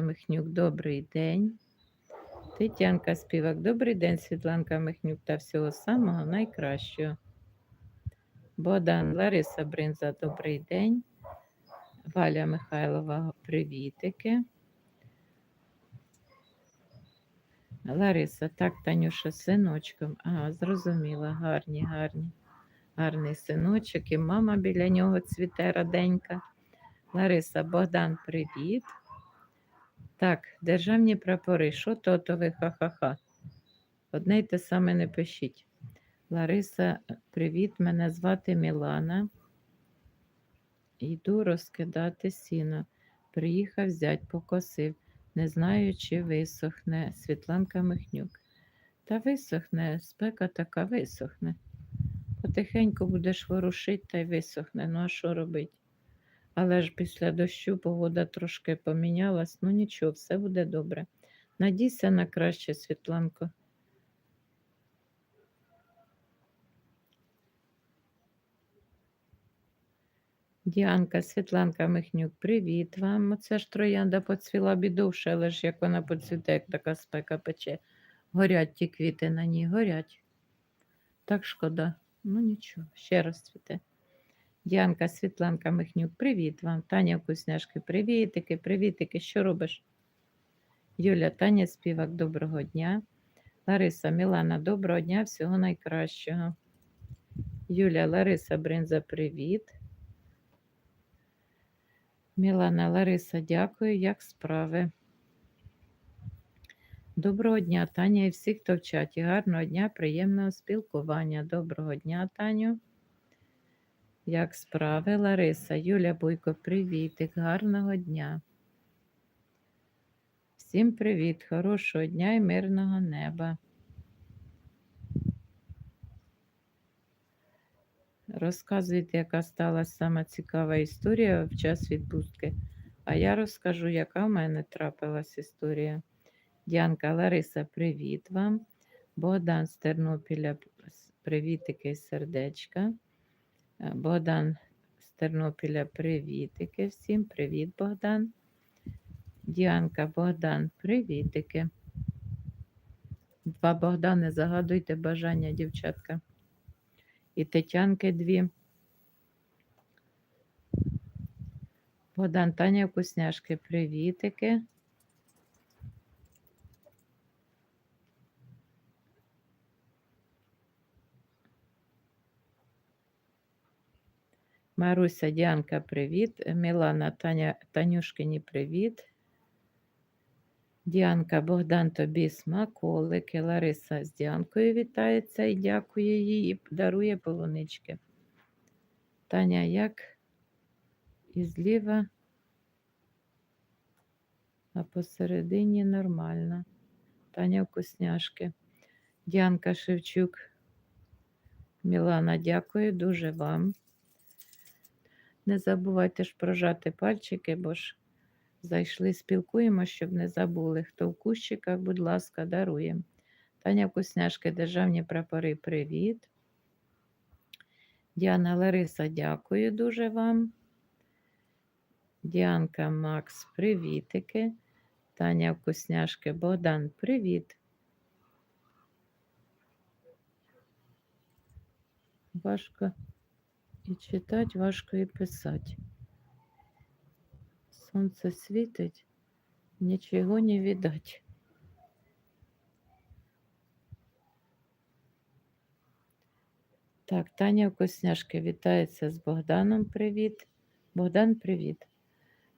Михнюк, добрий день. Тетянка Співак, добрий день, Світланка Михнюк та всього самого найкращого. Богдан Лариса Бринза, добрий день. Валя Михайлова, привітики. Лариса, так, Танюша, з синочком. Ага, зрозуміла, гарні, гарні. Гарний синочок, і мама біля нього цвіте раденька. Лариса, Богдан, привіт. Так, державні прапори. Що то, то ви ха-ха-ха? Одне й те саме не пишіть. Лариса, привіт, мене звати Мілана. Йду розкидати сіно. Приїхав зять, покосив. Не знаю, чи висохне. Світланка Михнюк. Та висохне, спека така висохне. Потихеньку будеш ворушити та й висохне. Ну а що робить? Але ж після дощу погода трошки помінялась. Ну нічого, все буде добре. Надійся на краще, Світланко. Діанка, Світланка Михнюк, привіт вам. Оце ж троянда поцвіла бідовше, але ж як вона поцвіте, як така спека пече. Горять ті квіти на ній, горять. Так шкода. Ну нічого, ще раз цвіте. Діанка, Світланка Михнюк, привіт вам. Таня Вкусняшки, привітики, привітики. Що робиш? Юля, Таня Співак, доброго дня. Лариса, Мілана, доброго дня, всього найкращого. Юля, Лариса Бринза, привіт. Мілана, Лариса, дякую, як справи. Доброго дня, Таня і всі, хто в чаті. Гарного дня, приємного спілкування. Доброго дня, Таню. Як справи, Лариса, Юля Буйко, привітик, гарного дня. Всім привіт, хорошого дня і мирного неба. Розказуйте, яка сталася сама цікава історія в час відпустки. А я розкажу, яка в мене трапилась історія. Діанка Лариса, привіт вам. Богдан з Тернопіля, привітики і сердечка. Е, Богдан з Тернопіля, привітики. Всім привіт, Богдан. Діанка, Богдан, привітики. Два Богдани, загадуйте бажання, дівчатка. І Тетянки дві. Богдан, Таня Вкусняшки, привітики. Маруся, Діанка, привіт. Мілана, Таня, Танюшкині, привіт. Діанка, Богдан, тобі смаколики. Лариса з Діанкою вітається і дякує їй, і дарує полунички. Таня, як і зліва, а посередині нормально. Таня вкусняшки. Діанка Шевчук. Мілана, дякую дуже вам. Не забувайте ж прожати пальчики, бо ж зайшли, спілкуємо, щоб не забули. Хто в кущиках, будь ласка, даруємо. Таня Вкусняшки, державні прапори, привіт. Діана Лариса, дякую дуже вам. Діанка Макс, привітики. Таня Вкусняшки, Богдан, привіт. Важко і читати, важко і писати. Сонце світить, нічого не видать. Так, Таня Вкусняшки вітається з Богданом. Привіт. Богдан, привіт.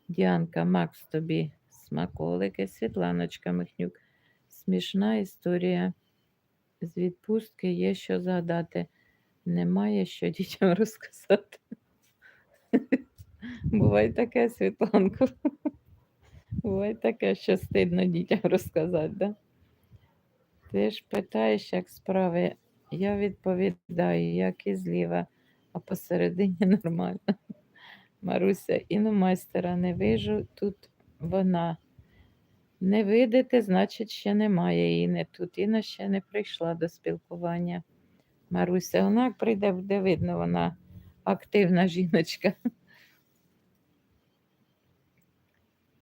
Діанка, Макс, тобі смаколики, Світланочка Михнюк. Смішна історія. З відпустки є що згадати. Немає що дітям розказати. Буває таке, Світланко. Буває таке, що стидно дітям розказати, да? Ти ж питаєш, як справи. Я відповідаю, як і зліва, а посередині нормально. Маруся, і ну не вижу, тут вона. Не видите, значить, ще немає її не тут. Інна ще не прийшла до спілкування. Маруся, вона прийде, буде видно, вона активна жіночка.